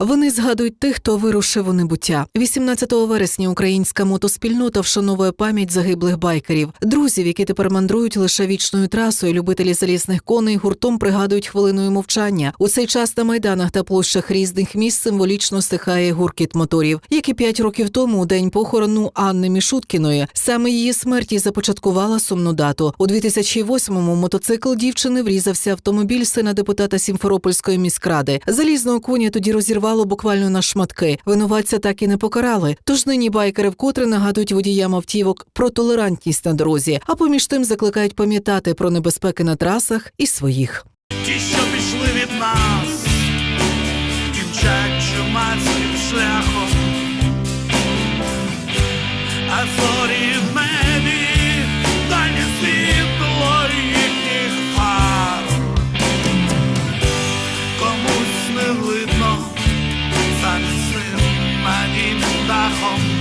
Вони згадують тих, хто вирушив у небуття. 18 вересня українська мотоспільнота вшановує пам'ять загиблих байкерів, друзів, які тепер мандрують лише вічною трасою. Любителі залізних коней гуртом пригадують хвилиною мовчання. У цей час на майданах та площах різних міст символічно стихає гуркіт моторів. Як і п'ять років тому, у день похорону Анни Мішуткіної, саме її смерті започаткувала сумну дату. У 2008-му мотоцикл дівчини врізався автомобіль сина депутата Сімферопольської міськради. Залізного коня тоді розірвало буквально на шматки. Винуватця так і не покарали. Тож нині байкери вкотре нагадують водіям автівок про толерантність на дорозі, а поміж тим закликають пам'ятати про небезпеки на трасах і своїх. Ті, що пішли від нас, кінчать чумацьким шляхом, а зорі в небі, далі світло їхніх фар. Комусь не видно in the home.